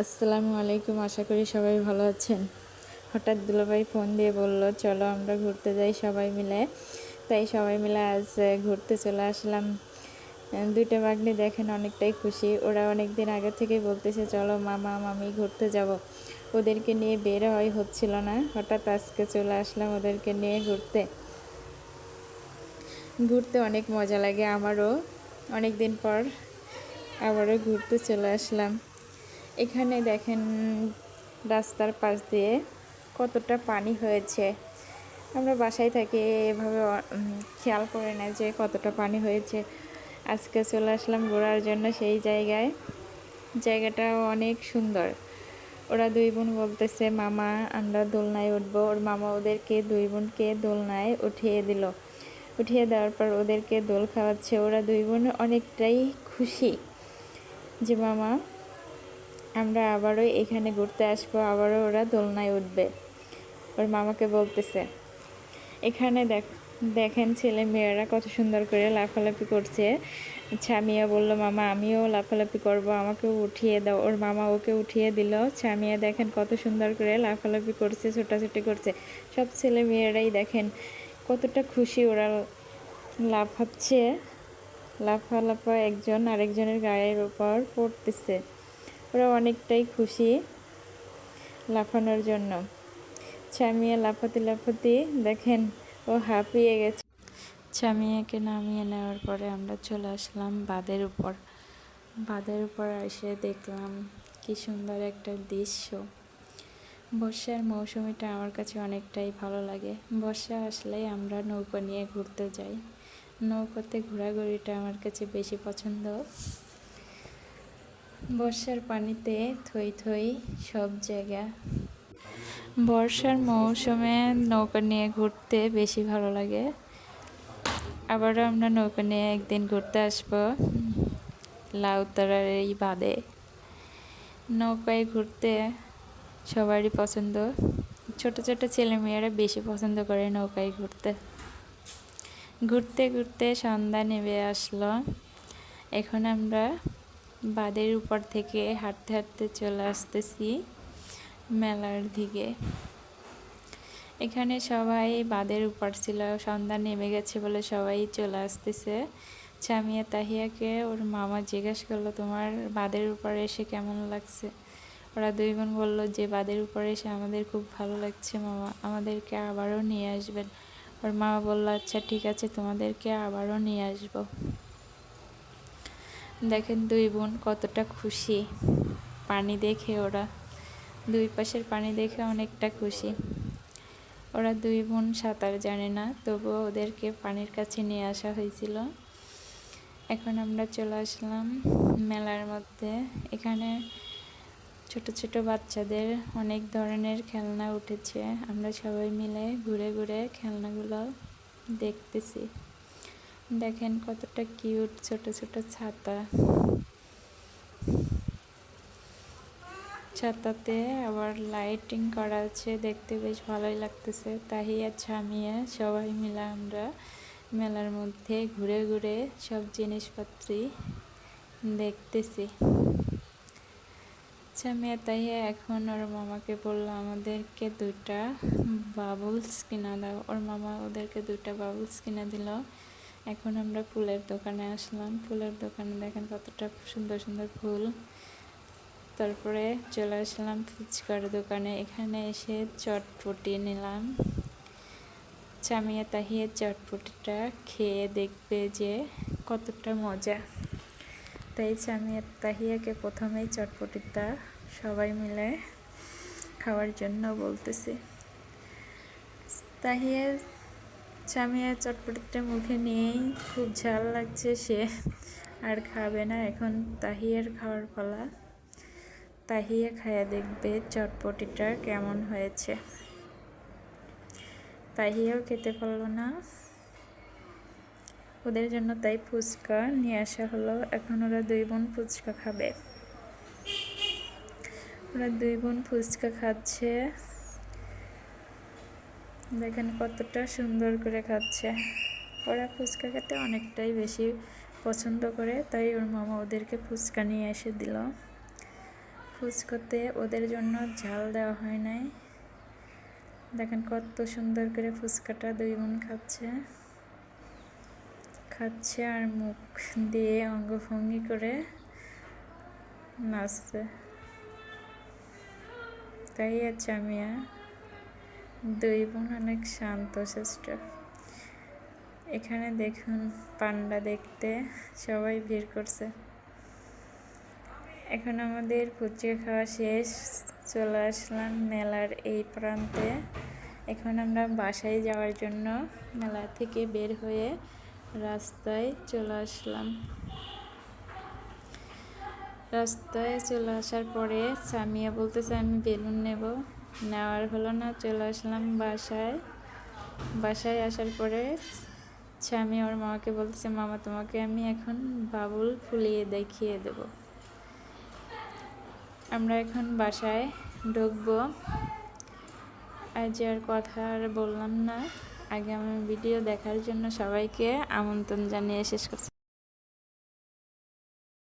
আসসালামু আলাইকুম, আশা করি সবাই ভালো আছেন। হঠাৎ দুলাভাই ফোন দিয়ে বলল, চলো আমরা ঘুরতে যাই সবাই মিলে। তাই সবাই মিলে আজ ঘুরতে চলে আসলাম। দুইটা বাগনি দেখেন অনেকটাই খুশি। ওরা অনেক দিন আগে থেকেই বলতেছে, চলো মামা, মামি ঘুরতে যাব। ওদেরকে নিয়ে বের হয়, হচ্ছিল না। হঠাৎ আজকে চলে আসলাম ওদেরকে নিয়ে ঘুরতে। ঘুরতে অনেক মজা লাগে আমারও। অনেক দিন পর আবারও ঘুরতে চলে আসলাম। এখানে দেখেন রাস্তার পাশ দিয়ে কতটা পানি হয়েছে। আমরা বাসায় থাকি এভাবে খেয়াল করে না যে কতটা পানি হয়েছে। আজকে চলে আসলাম ঘোরার জন্য সেই জায়গায়। জায়গাটা অনেক সুন্দর। ওরা দুই বোন বলতেছে, মামা, আমরা দোলনায় উঠবো। ওর মামা ওদেরকে দুই বোনকে দোলনায় উঠিয়ে দিল। উঠিয়ে দেওয়ার পর ওদেরকে দোল খাওয়াচ্ছে। ওরা দুই বোন অনেকটাই খুশি যে, মামা আমরা আবারও এখানে ঘুরতে আসব, আবারও ওরা দোলনায় উঠবে। ওর মামাকে বলতেছে, এখানে দেখ, দেখেন ছেলে মেয়েরা কত সুন্দর করে লাফালাফি করছে। ছামিয়া বলল, মামা, আমিও লাফালাফি করব, আমাকেও উঠিয়ে দাও। ওর মামা ওকে উঠিয়ে দিল, ছামিয়া দেখেন কত সুন্দর করে লাফালাফি করছে, ছোটাছুটি করছে। সব ছেলে মেয়েরাই দেখেন কতটা খুশি ওরা লাফাচ্ছে, লাফালাফা লাফা একজন আরেকজনের গায়ের উপর পড়তেছে। ওরা অনেকটাই খুশি লাফানোর জন্য। ছামিয়া লাফাতে লাফাতে দেখেন ও হাঁপিয়ে গেছে। ছামিয়াকে নামিয়ে নেওয়ার পরে আমরা চলে আসলাম বাঁধের উপর। বাঁধের উপর এসে দেখলাম কি সুন্দর একটা দৃশ্য। বর্ষার মৌসুমিটা আমার কাছে অনেকটাই ভালো লাগে। বর্ষা আসলেই আমরা নৌকা নিয়ে ঘুরতে যাই। নৌকাতে ঘোরাঘুরিটা আমার কাছে বেশি পছন্দ। বর্ষার পানিতে থই থই সব জায়গা। বর্ষার মৌসুমে নৌকা নিয়ে ঘুরতে বেশি ভালো লাগে। আবারও আমরা নৌকা নিয়ে একদিন ঘুরতে আসব লাউতারার এই বাদে নৌকায় ঘুরতে সবারই পছন্দ। ছোট ছোট ছেলেমেয়েরা বেশি পছন্দ করে নৌকায় ঘুরতে। ঘুরতে ঘুরতে সন্ধ্যা নেমে আসলো। এখন আমরা বাঁধের উপর থেকে হাঁটতে হাঁটতে চলে আসতেছি মেলার দিকে। এখানে সবাই বাঁধের উপর ছিল, সন্ধ্যা নেমে গেছে বলে সবাই চলে আসতেছে। চামিয়া তাহিয়াকে ওর মামা জিজ্ঞেস করল, তোমার বাঁধের উপর এসে কেমন লাগছে? ওরা দুই বোন বলল, যে বাঁধের উপর এসে আমাদের খুব ভালো লাগছে মামা, আমাদেরকে আবারও নিয়ে আসবেন। ওর মামা বলল আচ্ছা ঠিক আছে, তোমাদেরকে আবারও নিয়ে আসব। দেখেন দুই বোন কতটা খুশি। পানি দেখে ওরা। দুই পাশের পানি দেখে অনেকটা খুশি। ওরা দুই বোন সাঁতার জানে না, তবুও ওদেরকে পানির কাছে নিয়ে আসা হয়েছিল। এখন আমরা চলে আসলাম মেলার মধ্যে। এখানে ছোট ছোট বাচ্চাদের অনেক ধরনের খেলনা উঠেছে। আমরা সবাই মিলে ঘুরে ঘুরে খেলনাগুলো দেখতেছি। দেখেন কতটা কিউট ছোট ছোট ছাতা। ছাতাতে আবার লাইটিং করা আছে, দেখতে বেশ ভালোই লাগতেছে। তাহিয়া, ছামিয়া, সবাই মিলে আমরা মেলার মধ্যে ঘুরে ঘুরে সব জিনিসপত্রই দেখতেছি। ছামিয়া, তাহিয়া, এখন ওর মামাকে বলল, আমাদেরকে দুইটা বাবলস কিনা দাও। ওর মামা ওদেরকে দুইটা বাবলস কিনে দিল। এখন আমরা ফুলের দোকানে আসলাম। ফুলের দোকানে দেখেন কতটা সুন্দর সুন্দর ফুল। তারপরে চলে আসলাম ফুচকার দোকানে। এখানে এসে চটপটি নিলাম। চামিয়া তাহিয়ে চটপটিটা খেয়ে দেখবে যে কতটা মজা। তাই চামিয়া তাহিয়াকে প্রথমেই চটপটিটা সবাই মিলে খাওয়ার জন্য বলতেছি। তাহিয়া চামিয়া চটপটিটা মুখে নিয়েই খুব ঝাল লাগছে সে। আর খাবে না এখন তাহিয়ার খাওয়ার পালা। তাহিয়া খায়া দেখবে চটপটিটা কেমন হয়েছে। তাহিয়াও খেতে পারল না। ওদের জন্য তাই ফুচকা নিয়ে আসা হলো। এখন ওরা দুই বোন ফুচকা খাবে। ওরা দুই বোন ফুচকা খাচ্ছে। দেখেন কতটা সুন্দর করে খাচ্ছে। ওরা ফুচকা খেতে অনেকটাই বেশি পছন্দ করে, তাই ওর মামা ওদেরকে ফুচকা নিয়ে এসে দিল। ফুচকাতে ওদের জন্য ঝাল দেওয়া হয় নাই। দেখেন কত সুন্দর করে ফুচকাটা দুই বোন খাচ্ছে। খাচ্ছে আর মুখ দিয়ে অঙ্গভঙ্গি করে নাচছে। তাই আছে আমি আর দুই বোন অনেক শান্ত শিষ্ট এখানে দেখুন, পান্ডা দেখতে সবাই ভিড় করছে। এখন আমাদের ফুচকা খাওয়া শেষ, চলে আসলাম মেলার এই প্রান্তে। এখন আমরা বাসায় যাওয়ার জন্য মেলা থেকে বের হয়ে রাস্তায় চলে আসলাম। রাস্তায় চলে আসার পরে সামিয়া বলতেছে, আমি বেলুন নেব। নেওয়ার হলো না, চলে আসলাম বাসায়। বাসায় আসার পরে স্বামী ওর মামাকে বলতেছে, মামা, তোমাকে আমি এখন বাবুল ফুলিয়ে দেখিয়ে দেব। আমরা এখন বাসায় ঢুকবো। আজ আর কথা আর বললাম না। আগে আমি ভিডিও দেখার জন্য সবাইকে আমন্ত্রণ জানিয়ে শেষ করছি।